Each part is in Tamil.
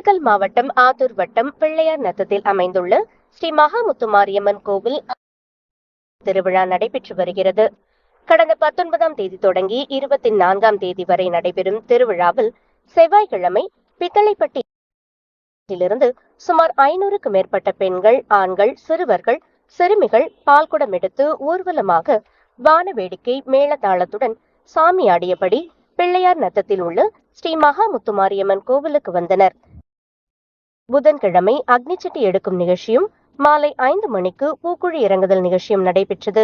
திண்டுக்கல் மாவட்டம் ஆத்தூர் வட்டம் பிள்ளையார் நத்தத்தில் அமைந்துள்ள ஸ்ரீ மகாமுத்துமாரியம்மன் கோவில் திருவிழா நடைபெற்று வருகிறது. கடந்த பத்தொன்பதாம் தேதி தொடங்கி இருபத்தி நான்காம் தேதி வரை நடைபெறும் திருவிழாவில் செவ்வாய்க்கிழமை பித்தளைப்பட்டியிலிருந்து சுமார் ஐநூறுக்கு மேற்பட்ட பெண்கள் ஆண்கள் சிறுவர்கள் சிறுமிகள் பால்குடம் எடுத்து ஊர்வலமாக வான வேடிக்கை மேளதாளத்துடன் சாமி ஆடியபடி பிள்ளையார் நத்தத்தில் உள்ள ஸ்ரீ மகாமுத்துமாரியம்மன் கோவிலுக்கு வந்தனர். புதன்கிழமை அக்னிச்சட்டி எடுக்கும் நிகழ்ச்சியும் மாலை ஐந்து மணிக்கு பூக்குழி இறங்குதல் நிகழ்ச்சியும் நடைபெற்றது.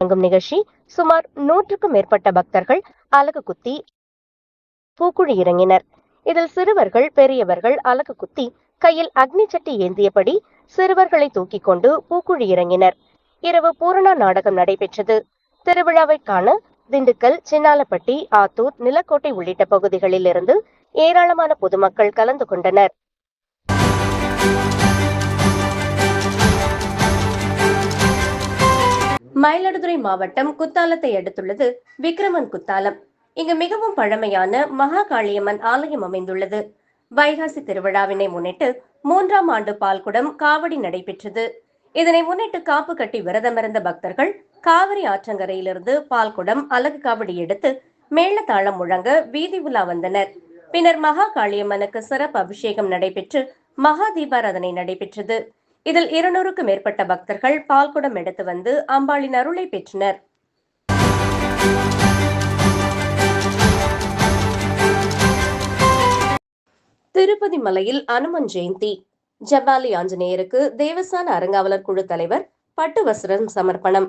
இறங்கும் நிகழ்ச்சி சுமார் நூற்றுக்கும் மேற்பட்ட பக்தர்கள் அலகு குத்தி பூக்குழி இறங்கினர். இதில் சிறுவர்கள் பெரியவர்கள் அலகு குத்தி கையில் அக்னிச்சட்டி ஏந்தியபடி சிறுவர்களை தூக்கிக் கொண்டு பூக்குழி இறங்கினர். இரவு பூரணா நாடகம் நடைபெற்றது. திருவிழாவை காண திண்டுக்கல் சின்னாலப்பட்டி ஆத்தூர் நிலக்கோட்டை உள்ளிட்ட பகுதிகளில் இருந்து ஏராளமான பொதுமக்கள் கலந்து கொண்டனர். மயிலாடுதுறை மாவட்டம் குத்தாலத்தை அடுத்துள்ளது விக்ரமன் குத்தாலம். இங்கு மிகவும் பழமையான மகா காளியம்மன் ஆலயம் அமைந்துள்ளது. வைகாசி திருவிழாவினை முன்னிட்டு மூன்றாம் ஆண்டு பால்குடம் காவடி நடைபெற்றது. இதனை முன்னிட்டு காப்பு கட்டி விரதமிருந்த பக்தர்கள் காவிரி ஆற்றங்கரையிலிருந்து பால்குடம் அலகு காவடி எடுத்து மேளதாளம் முழங்க வீதி உலா வந்தனர். பின்னர் மகா காளியம்மனுக்கு சிறப்பு அபிஷேகம் நடைபெற்று மகா தீபாராதனை நடைபெற்றது. இதில் இருநூறுக்கு மேற்பட்ட பக்தர்கள் பால்குடம் எடுத்து வந்து அம்பாளின் அருளை பெற்றனர். திருப்பதி மலையில் அனுமன் ஜெயந்தி. ஜபாலி ஆஞ்சநேயருக்கு தேவஸ்தான அறங்காவலர் குழு தலைவர் பட்டு வஸ்திரம் சமர்ப்பணம்.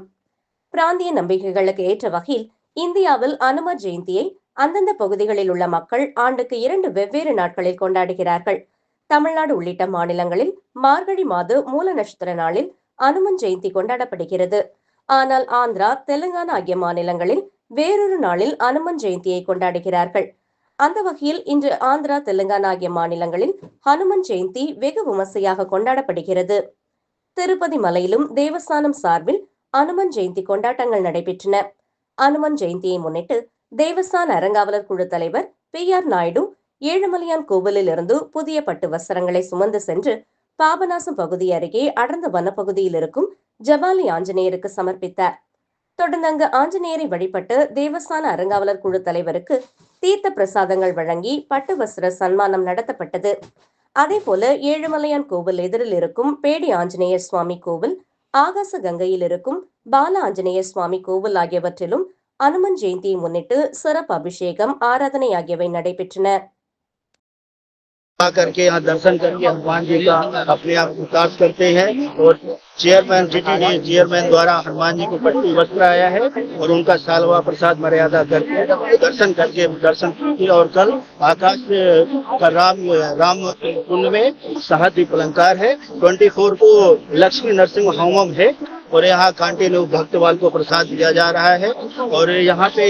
பிராந்திய நம்பிக்கைகளுக்கு ஏற்ற வகையில் இந்தியாவில் அனுமர் ஜெயந்தியை அந்தந்த பகுதிகளில் உள்ள மக்கள் ஆண்டுக்கு இரண்டு வெவ்வேறு நாட்களில் கொண்டாடுகிறார்கள். தமிழ்நாடு உள்ளிட்ட மாநிலங்களில் மார்கழி மாத மூல நட்சத்திர நாளில் அனுமன் ஜெயந்தி கொண்டாடப்படுகிறது. ஆனால் ஆந்திரா தெலுங்கானா ஆகிய மாநிலங்களில் வேறொரு நாளில் அனுமன் ஜெயந்தியை கொண்டாடுகிறார்கள். அந்த வகையில் இன்று ஆந்திரா தெலுங்கானா ஆகிய மாநிலங்களில் ஹனுமன் ஜெயந்தி வெகு விமர்சையாக கொண்டாடப்படுகிறது. திருப்பதி மலையிலும் தேவஸ்தானம் சார்பில் அனுமன் ஜெயந்தி கொண்டாட்டங்கள் நடைபெற்றன. அனுமன் ஜெயந்தியை முன்னிட்டு தேவஸ்தான அறங்காவலர் குழு தலைவர் பி ஆர் நாயுடு ஏழுமலையான் கோவிலில் இருந்து புதிய பட்டு வஸ்திரங்களை சுமந்து சென்று பாபநாசம் பகுதி அருகே அடர்ந்த வனப்பகுதியில் இருக்கும் ஜபாலி ஆஞ்சநேயருக்கு சமர்ப்பித்தார். தொடர்ந்து அங்கு ஆஞ்சநேயரை வழிபட்டு தேவஸ்தான அறங்காவலர் குழு தலைவருக்கு தீர்த்த பிரசாதங்கள் வழங்கி பட்டு வஸ்திர சன்மானம் நடத்தப்பட்டது. அதே போல ஏழுமலையான் கோவில் எதிரில் இருக்கும் பேடி ஆஞ்சநேயர் சுவாமி கோவில் ஆகாச கங்கையில் இருக்கும் பால ஆஞ்சநேயர் சுவாமி கோவில் ஆகியவற்றிலும் அனுமன் ஜெயந்தியை முன்னிட்டு சிறப்பு அபிஷேகம் ஆராதனை ஆகியவை நடைபெற்றன. करके यहाँ दर्शन करके हनुमान जी का अपने आप विकास करते हैं और चेयरमैन सिटी ने चेयरमैन द्वारा हनुमान जी को पट्टी वस्त्र आया है और उनका सालवा प्रसाद मर्यादा करके दर्शन करके दर्शन किए और कल आकाश का राम राम कुंड में सहदीप अलंकार है। 24 को लक्ष्मी नरसिंह होमम है और यहाँ कंटिन्यू भक्तवाल को प्रसाद दिया जा रहा है और यहाँ पे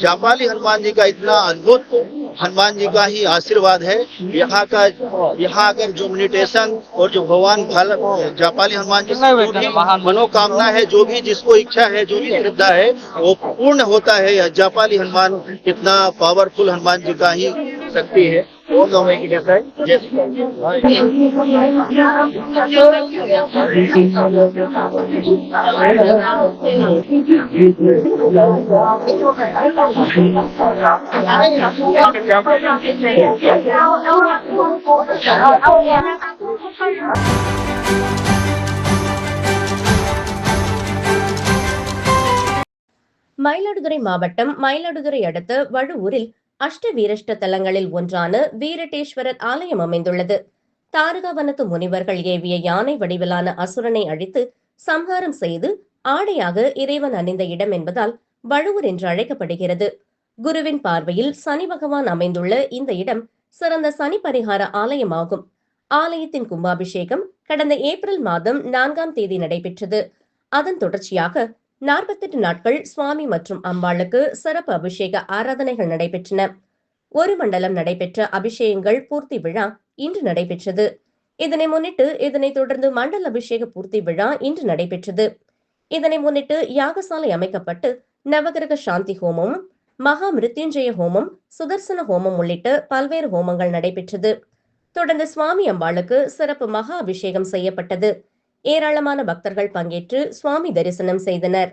चापाली हनुमान जी का इतना अद्भुत हनुमान जी का ही आशीर्वाद है। यहाँ का यहाँ अगर जो मेडिटेशन और जो भगवान जापाली हनुमान जी जो भी मनोकामना है जो भी जिसको इच्छा है जो भी श्रद्धा है वो पूर्ण होता है। जापाली हनुमान इतना पावरफुल हनुमान जी का ही शक्ति है। மயிலாடுதுறை மாவட்டம் மயிலாடுதுறை அடுத்த வழுவூரில் அஷ்ட வீரஷ்ட தலங்களில் ஒன்றான வீரட்டேஸ்வரர் ஆலயம் அமைந்துள்ளது. தாரகாவனத்து முனிவர்கள் ஏவிய யானை வடிவிலான அசுரனை அழித்து சம்ஹாரம் செய்து ஆடையாக இறைவன் அணிந்த இடம் என்பதால் வழுவூர் என்று அழைக்கப்படுகிறது. குருவின் பார்வையில் சனி பகவான் அமைந்துள்ள இந்த இடம் சிறந்த சனி பரிகார ஆலயமாகும். ஆலயத்தின் கும்பாபிஷேகம் கடந்த ஏப்ரல் மாதம் நான்காம் தேதி நடைபெற்றது. அதன் தொடர்ச்சியாக நாற்பத்தெட்டு நாட்கள் சுவாமி மற்றும் அம்பாளுக்கு சிறப்பு அபிஷேக ஆராதனைகள் நடைபெற்றன. ஒரு மண்டலம் நடைபெற்ற அபிஷேகங்கள் பூர்த்தி விழா இன்று நடைபெற்றது. இதனை முன்னிட்டு இதனைத் தொடர்ந்து மண்டல அபிஷேக பூர்த்தி விழா இன்று நடைபெற்றது. இதனை முன்னிட்டு யாகசாலை அமைக்கப்பட்டு நவகிரக சாந்தி ஹோமம் மகா மிருத்யுஞ்சய ஹோமம் சுதர்சன ஹோமம் உள்ளிட்ட பல்வேறு ஹோமங்கள் நடைபெற்றது. தொடர்ந்து சுவாமி அம்பாளுக்கு சிறப்பு மகா அபிஷேகம் செய்யப்பட்டது. ஏராளமான பக்தர்கள் பங்கேற்று சுவாமி தரிசனம் செய்தனர்.